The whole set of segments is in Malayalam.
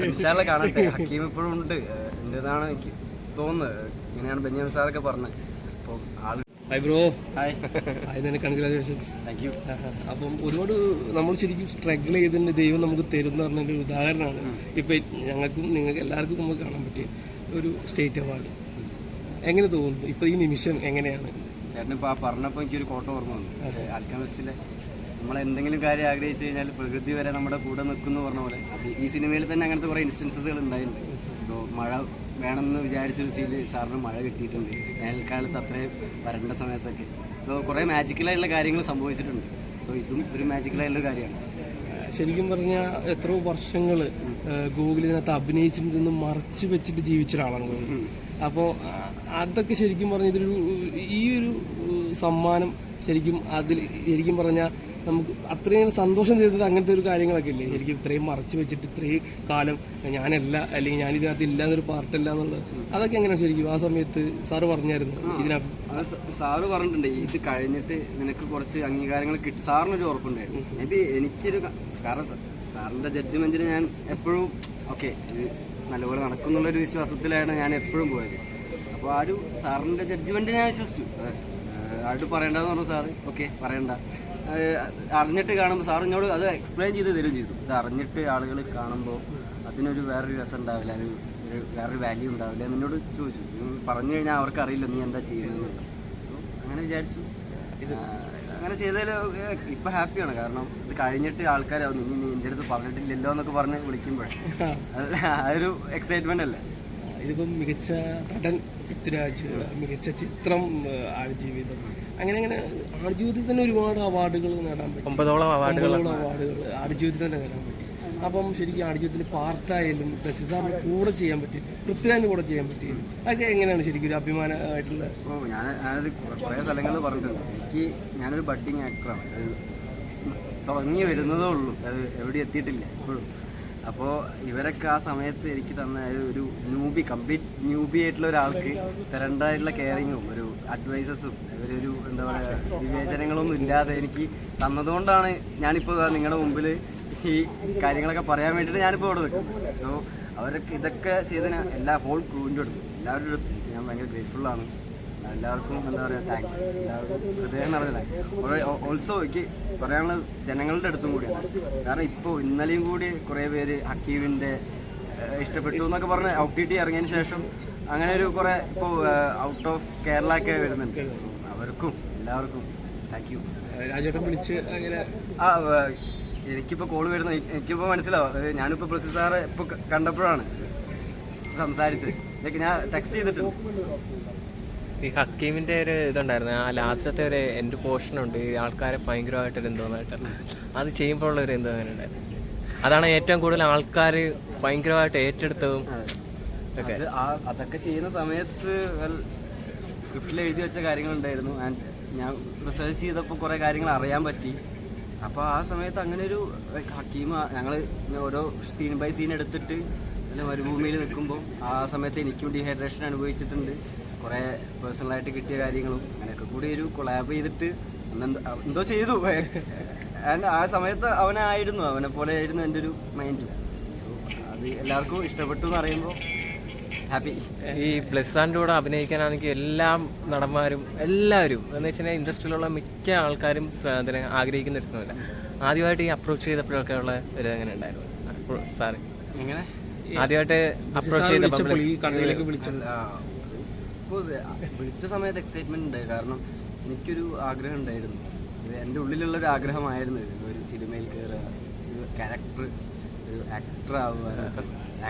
ഇൻഷാല്ല കാണട്ടെ. ഹക്കീം ഇപ്പോഴും ഉണ്ട്. എന്റേതാണ് എനിക്ക് തോന്നുന്നത്. ഇങ്ങനെയാണ് ബെന്യാമിൻ സാറൊക്കെ പറഞ്ഞത്. അപ്പോൾ ആൾ ഹൈ ബ്രോ ഹായ് തന്നെ കൺഗ്രാജുലേഷൻസ് താങ്ക് യു അപ്പം ഒരുപാട് നമ്മൾ ശരിക്കും സ്ട്രഗിൾ ചെയ്തതിന്റെ ദൈവം നമുക്ക് തരും എന്ന് പറഞ്ഞൊരു ഉദാഹരണമാണ്. ഇപ്പൊ ഞങ്ങൾക്കും നിങ്ങൾക്ക് എല്ലാവർക്കും നമുക്ക് കാണാൻ പറ്റിയ ഒരു സ്റ്റേറ്റ് അവാർഡ് എങ്ങനെ തോന്നുന്നു? ഇപ്പൊ ഈ നിമിഷം എങ്ങനെയാണ്? ചേട്ടൻ ഇപ്പോൾ ആ പറഞ്ഞപ്പോൾ എനിക്കൊരു കോട്ട ഓർമ്മ വന്നു. ആൽക്കമിസ്റ്റിലെ നമ്മൾ എന്തെങ്കിലും കാര്യം ആഗ്രഹിച്ചു കഴിഞ്ഞാൽ പ്രകൃതി വരെ നമ്മുടെ കൂടെ നിൽക്കുന്നു പറഞ്ഞ പോലെ. ഈ സിനിമയിൽ തന്നെ അങ്ങനത്തെ കുറേ ഇൻസ്റ്റൻസസുകൾ ഉണ്ടായിട്ടുണ്ട്. ഇപ്പോൾ മഴ വേണമെന്ന് വിചാരിച്ചൊരു സീനിൽ സാറിന് മഴ കിട്ടിയിട്ടുണ്ട്. വേനൽക്കാലത്ത് അത്രയും വരേണ്ട സമയത്തൊക്കെ. സോ കുറേ മാജിക്കലായിട്ടുള്ള കാര്യങ്ങൾ സംഭവിച്ചിട്ടുണ്ട്. സോ ഇതും ഒരു മാജിക്കലായിട്ടുള്ള കാര്യമാണ്. ശരിക്കും പറഞ്ഞാൽ എത്രയോ വർഷങ്ങൾ ഗൂഗിൾ ഇതിനകത്ത് അഭിനയിച്ചിട്ട് മറച്ചു വെച്ചിട്ട് ജീവിച്ച ഒരാളാണ് ഗൂഗിൾ. അപ്പോൾ അതൊക്കെ ശരിക്കും പറഞ്ഞ ഇതൊരു ഈ ഒരു സമ്മാനം ശരിക്കും അതിൽ ശരിക്കും പറഞ്ഞാൽ നമുക്ക് അത്രയും സന്തോഷം ചെയ്തത് അങ്ങനത്തെ ഒരു കാര്യങ്ങളൊക്കെ ഇല്ലേ എനിക്ക് ഇത്രയും മറച്ചു വെച്ചിട്ട് ഇത്രയും കാലം ഞാനല്ല അല്ലെങ്കിൽ ഞാൻ ഇതിനകത്ത് ഇല്ല എന്നൊരു പാർട്ടല്ല എന്നുള്ളത്. അതൊക്കെ എങ്ങനെയാണ് ശരിക്കും? ആ സമയത്ത് സാറ് പറഞ്ഞായിരുന്നു? ഇതിനകത്ത് സാറ് പറഞ്ഞിട്ടുണ്ട് ഇത് കഴിഞ്ഞിട്ട് നിനക്ക് കുറച്ച് അംഗീകാരങ്ങൾ കിട്ടി. സാറിനൊരു ഉറപ്പുണ്ടായിരുന്നു. ഇത് എനിക്കൊരു കാരണം സാറിന്റെ ജഡ്ജ്മെന്റിന് ഞാൻ എപ്പോഴും ഓക്കെ ഇത് നല്ലപോലെ നടക്കുന്നുള്ളൊരു വിശ്വാസത്തിലാണ് ഞാൻ എപ്പോഴും പോയത്. അപ്പോൾ ആ ഒരു സാറിന്റെ ജഡ്ജ്മെന്റ് ഞാൻ വിശ്വസിച്ചു. ആയിട്ട് പറയണ്ടെന്ന് പറഞ്ഞു സാറ്. ഓക്കെ പറയണ്ട. അറിഞ്ഞിട്ട് കാണുമ്പോൾ സാർ എന്നോട് അത് എക്സ്പ്ലെയിൻ ചെയ്ത് തരും ചെയ്തു. ഇത് അറിഞ്ഞിട്ട് ആളുകൾ കാണുമ്പോൾ അതിനൊരു വേറൊരു രസം ഉണ്ടാവില്ല ഒരു ഒരു വേറൊരു വാല്യൂ ഉണ്ടാവില്ല എന്ന് എന്നോട് ചോദിച്ചു. പറഞ്ഞു കഴിഞ്ഞാൽ അവർക്ക് അറിയില്ല നീ എന്താ ചെയ്യുന്നത് സോ അങ്ങനെ വിചാരിച്ചു. അങ്ങനെ ചെയ്തതിൽ ഇപ്പൊ ഹാപ്പിയാണ് കാരണം ഇത് കഴിഞ്ഞിട്ട് ആൾക്കാരാവും നീ നീ എന്റെ അടുത്ത് പറഞ്ഞിട്ടില്ലല്ലോ എന്നൊക്കെ പറഞ്ഞ് വിളിക്കുമ്പോഴേ. അതൊരു ആ ഒരു എക്സൈറ്റ്മെന്റ് അല്ലേ? ഇതിപ്പം മികച്ച നടൻ പൃഥ്വിരാജ് മികച്ച ചിത്രം ആടുജീവിതം അങ്ങനെ അങ്ങനെ ആടുജീവിതത്തിൽ തന്നെ ഒരുപാട് അവാർഡുകൾ നേടാൻ പറ്റും. ഒമ്പതോളം അവാർഡുകൾ അവാർഡുകൾ ആടുജീവിതത്തിൽ തന്നെ നേടാൻ പറ്റും. അപ്പം ശരിക്കും ആടുജീവിതത്തിൽ പാർട്ടായാലും ബസ്സിസാറിന് കൂടെ ചെയ്യാൻ പറ്റി പൃഥ്വിരാജിന് കൂടെ ചെയ്യാൻ പറ്റി. അതൊക്കെ എങ്ങനെയാണ് ശരിക്കും ഒരു അഭിമാനമായിട്ടുള്ള ഓ ഞാൻ ഞാനത് കുറേ സ്ഥലങ്ങളിൽ പറഞ്ഞിട്ടുണ്ട്. എനിക്ക് ഞാനൊരു ബഡ്ഡിങ് ആക്ടറാണ്. തുടങ്ങി വരുന്നതേ ഉള്ളൂ. അത് എവിടെ എത്തിയിട്ടില്ല ഇപ്പോഴും അപ്പോൾ ഇവരൊക്കെ ആ സമയത്ത് എനിക്ക് തന്ന ഒരു- ന്യൂബി കംപ്ലീറ്റ് ന്യൂബി ആയിട്ടുള്ള ഒരാൾക്ക് തരേണ്ടതായിട്ടുള്ള കെയറിങ്ങും ഒരു അഡ്വൈസസും ഒരു എന്താ പറയുക വിവേചനങ്ങളൊന്നും ഇല്ലാതെ എനിക്ക് തന്നതുകൊണ്ടാണ് ഞാനിപ്പോൾ നിങ്ങളുടെ മുമ്പിൽ ഈ കാര്യങ്ങളൊക്കെ പറയാൻ വേണ്ടിയിട്ട് ഞാനിപ്പോൾ ഇവിടെ നിൽക്കും സോ അവരൊക്കെ ഇതൊക്കെ ചെയ്തതിന് എല്ലാ ഹോൾ ക്രൂവിന്റെ അടുത്തും എല്ലാവരുടെ അടുത്തും ഞാൻ ഭയങ്കര ഗ്രേറ്റ്ഫുള്ളാണ് എല്ലാവർക്കും എന്താ പറയുക താങ്ക്സ് എല്ലാവർക്കും ഹൃദയം നിറഞ്ഞതാണ് ഓൾസോ എനിക്ക് പറയാനുള്ളത് ജനങ്ങളുടെ അടുത്തും കൂടിയാണ്. കാരണം ഇപ്പോൾ ഇന്നലെയും കൂടി കുറേ പേര് ഹക്കീമിന്റെ ഇഷ്ടപ്പെട്ടു എന്നൊക്കെ പറഞ്ഞ് ഔട്ട് ടി ടി ഇറങ്ങിയതിന് ശേഷം അങ്ങനെ ഒരു കുറേ ഇപ്പോൾ ഔട്ട് ഓഫ് കേരള ഒക്കെ വരുന്നുണ്ട്. അവർക്കും എല്ലാവർക്കും താങ്ക് യു രാജേട്ടൻ വിളിച്ച് അങ്ങനെ ആ എനിക്കിപ്പോൾ കോൾ വരുന്നത് എനിക്കിപ്പോൾ മനസ്സിലാവും. ഞാനിപ്പോൾ പ്രസി സാറെ ഇപ്പോൾ കണ്ടപ്പോഴാണ് സംസാരിച്ചത്. ഇതൊക്കെ ഞാൻ ടെക്സ്റ്റ് ചെയ്തിട്ടുണ്ട്. ഈ ഹക്കീമിന്റെ ഒരു ഇതുണ്ടായിരുന്നു. ആ ലാസ്റ്റത്തെ ഒരു എന്റെ പോർഷൻ ഉണ്ട്. ഈ ആൾക്കാരെ ഭയങ്കരമായിട്ടൊരു എന്തോന്നായിട്ട് അത് ചെയ്യുമ്പോൾ ഉള്ള ഒരു എന്തോ അങ്ങനെ ഉണ്ടായിരുന്നു അതാണ് ഏറ്റവും കൂടുതൽ ആൾക്കാർ ഭയങ്കരമായിട്ട് ഏറ്റെടുത്തതും ഒക്കെ. അത് ആ അതൊക്കെ ചെയ്യുന്ന സമയത്ത് സ്ക്രിപ്റ്റിൽ എഴുതി വെച്ച കാര്യങ്ങളുണ്ടായിരുന്നു. ആൻഡ് ഞാൻ റിസർച്ച് ചെയ്തപ്പോൾ കുറേ കാര്യങ്ങൾ അറിയാൻ പറ്റി. അപ്പോൾ ആ സമയത്ത് അങ്ങനെ ഒരു ഹക്കീം ഞങ്ങൾ ഓരോ സീൻ ബൈ സീൻ എടുത്തിട്ട് അല്ല മരുഭൂമിയിൽ നിൽക്കുമ്പോൾ ആ സമയത്ത് എനിക്കും ഡീഹൈഡ്രേഷൻ അനുഭവിച്ചിട്ടുണ്ട്. കുറേ പേഴ്സണലായിട്ട് കിട്ടിയ കാര്യങ്ങളും അങ്ങനെയൊക്കെ കൂടി ഒരു കൊളാബ് ചെയ്തിട്ട് എന്തോ ചെയ്തു. ആൻഡ് ആ സമയത്ത് അവനായിരുന്നു. അവനെ പോലെ ആയിരുന്നു എന്റെ ഒരു മൈൻഡ് സോ അത് എല്ലാവർക്കും ഇഷ്ടപ്പെട്ടു എന്ന് പറയുമ്പോൾ ഹാപ്പി ഈ ആൻഡ് കൂടെ അഭിനയിക്കാനാണെങ്കിൽ എല്ലാ നടന്മാരും എല്ലാവരും എന്ന് വെച്ചാൽ ഇൻഡസ്ട്രിയിലുള്ള മിക്ക ആൾക്കാരും ആഗ്രഹിക്കുന്ന ഒരു സമയമല്ല ആദ്യമായിട്ട് ഈ അപ്രോച്ച് ചെയ്തപ്പോഴൊക്കെ ഉള്ള ഒരു എങ്ങനെ ഉണ്ടായിരുന്നു. സാറ് എങ്ങനെ? ആദ്യമായിട്ട് അപ്രോച്ച് ചെയ്തപ്പോൾ കടയിലേക്ക് വിളിച്ച സമയത്ത് എക്സൈറ്റ്മെന്റ് ഉണ്ട് കാരണം എനിക്കൊരു ആഗ്രഹം ഉണ്ടായിരുന്നു. ഇത് എന്റെ ഉള്ളിലുള്ള ഒരു ആഗ്രഹമായിരുന്നു ഒരു സിനിമയിൽ കയറുക ഒരു ക്യാരക്ടർ ഒരു ആക്ടർ ആവുക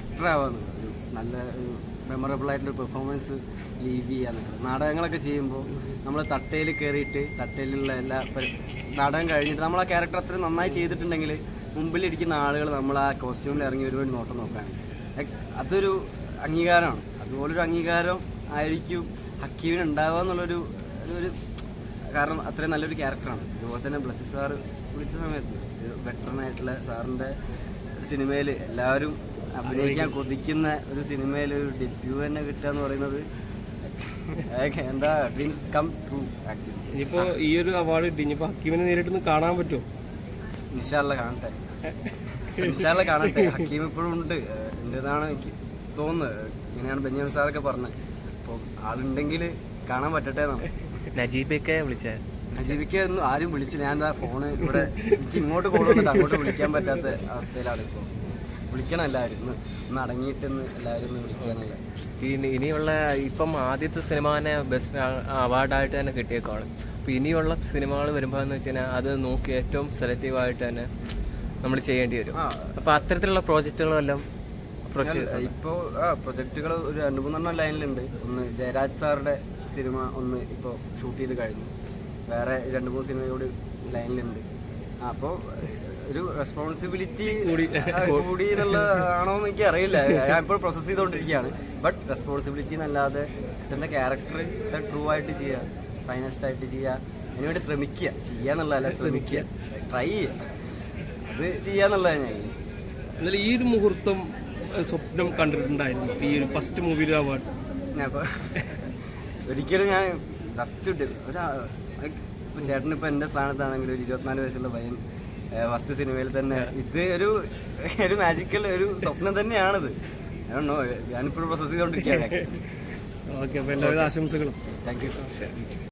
ആക്ടർ ആവാന്ന്. ഒരു നല്ല ഒരു മെമ്മറബിൾ ആയിട്ടുള്ള പെർഫോമൻസ് ലീവ് ചെയ്യാന്നൊക്കെ നാടകങ്ങളൊക്കെ ചെയ്യുമ്പോൾ നമ്മൾ തട്ടയിൽ കയറിയിട്ട് തട്ടയിലുള്ള എല്ലാ നാടകം കഴിഞ്ഞിട്ട് നമ്മൾ ആ ക്യാരക്ടർ അത്രയും നന്നായി ചെയ്തിട്ടുണ്ടെങ്കിൽ മുമ്പിലിരിക്കുന്ന ആളുകൾ നമ്മൾ ആ കോസ്റ്റ്യൂമിൽ ഇറങ്ങി ഒരുപാട് നോട്ടം നോക്കാൻ അതൊരു അംഗീകാരമാണ്. അതുപോലൊരു അംഗീകാരം ആയിരിക്കും ഹക്കീമിന് ഉണ്ടാവുക എന്നുള്ളൊരു ഒരു- കാരണം അത്രയും നല്ലൊരു ക്യാരക്ടറാണ്. അതുപോലെ തന്നെ ബ്ലസ്സി സാർ വിളിച്ച സമയത്ത് വെറ്ററൻ ആയിട്ടുള്ള സാറിന്റെ സിനിമയിൽ എല്ലാവരും അഭിനയിക്കാൻ കൊതിക്കുന്ന ഒരു സിനിമയിൽ ഒരു ഡെബ്യൂ തന്നെ കിട്ടുക എന്ന് പറയുന്നത് എന്താ ഡ്രീംസ് കം ട്രൂ ആക്ച്വലി ഇനിയിപ്പോ ഈ ഒരു അവാർഡ് കിട്ടി ഇനിയിപ്പോ ഹക്കീമിനെ നേരിട്ട് കാണാൻ പറ്റുമോ? ഇൻഷാല്ല കാണട്ടെ. ഇൻഷാല്ല കാണട്ടെ. ഹക്കീം ഇപ്പോഴും ഉണ്ട്. എന്റെതാണ് എനിക്ക് തോന്നുന്നത്. ഇങ്ങനെയാണ് ബെഞ്ചമിൻ സാറൊക്കെ പറഞ്ഞത്. അപ്പോൾ ആളുണ്ടെങ്കിൽ കാണാൻ പറ്റട്ടെ നജീബൊക്കെ വിളിച്ചേ? നജീബിക്ക് ഒന്നും ആരും വിളിച്ചു ഞാൻ എന്താ ഫോണ് ഇവിടെ എനിക്ക് ഇങ്ങോട്ട് കൊണ്ടുവന്നിട്ട് അങ്ങോട്ട് വിളിക്കാൻ പറ്റാത്ത അവസ്ഥയിലാണ് ഇപ്പോൾ വിളിക്കണം എല്ലാവരും. ഒന്ന് ഒന്ന് അടങ്ങിയിട്ടൊന്ന് എല്ലാവരും ഒന്ന് വിളിക്കാനല്ല ഇനി ഇനിയുള്ള ഇപ്പം ആദ്യത്തെ സിനിമാനെ ബെസ്റ്റ് അവാർഡായിട്ട് തന്നെ കിട്ടിയേക്കാണ് അപ്പോൾ ഇനിയുള്ള സിനിമകൾ വരുമ്പോൾ എന്ന് വെച്ച് കഴിഞ്ഞാൽ അത് നോക്കി ഏറ്റവും സെലക്റ്റീവായിട്ട് തന്നെ നമ്മൾ ചെയ്യേണ്ടി വരും. അപ്പം അപ്പോൾ അത്തരത്തിലുള്ള പ്രോജക്റ്റുകളെല്ലാം? ഇപ്പോൾ ആ പ്രൊജക്റ്റുകൾ ഒരു രണ്ട് മൂന്നെണ്ണം ലൈനിലുണ്ട്. ഒന്ന് ജയരാജ് സാറുടെ സിനിമ ഒന്ന് ഇപ്പോൾ ഷൂട്ട് ചെയ്ത് കഴിഞ്ഞു. വേറെ രണ്ട് മൂന്ന് സിനിമ കൂടി ലൈനിലുണ്ട്. അപ്പോൾ ഒരു റെസ്പോൺസിബിലിറ്റി കൂടി കൂടി എന്നുള്ളതാണോ എന്ന് എനിക്ക് അറിയില്ല. ഞാൻ ഇപ്പോൾ പ്രോസസ്സ് ചെയ്തുകൊണ്ടിരിക്കുകയാണ്. ബട്ട് റെസ്പോൺസിബിലിറ്റി എന്നല്ലാതെ എന്റെ ക്യാരക്ടർ ട്രൂ ആയിട്ട് ചെയ്യുക ഫൈനസ്റ്റ് ആയിട്ട് ചെയ്യുക അതിനുവേണ്ടി ശ്രമിക്കുക. ചെയ്യുക എന്നുള്ളതല്ല ശ്രമിക്കുക. ട്രൈ ചെയ്യുക. അത് ചെയ്യാന്നുള്ളതാണ് ഞാൻ എന്നാൽ ഈ ഒരു മുഹൂർത്തം സ്വപ്നം കണ്ടിട്ടുണ്ടായിരുന്നു. ഈ ഒരു ഫസ്റ്റ് മൂവിയിൽ അവാർഡ് ഒരിക്കലും ഞാൻ ഫസ്റ്റ് ഒരു ഇപ്പൊ ചേട്ടൻ ഇപ്പൊ എന്റെ സ്ഥാനത്താണെങ്കിൽ ഒരു ഇരുപത്തിനാല് വയസ്സുള്ള പയ്യൻ ഫസ്റ്റ് സിനിമയിൽ തന്നെ ഇത് ഒരു ഒരു മാജിക്കൽ ഒരു സ്വപ്നം തന്നെയാണിത്. ഞാനോ ഞാനിപ്പോഴും പ്രോസസ് ചെയ്തുകൊണ്ടിരിക്കുകയാണ് ഓക്കെ അപ്പോൾ എല്ലാവിധ ആശംസകളും. Thank you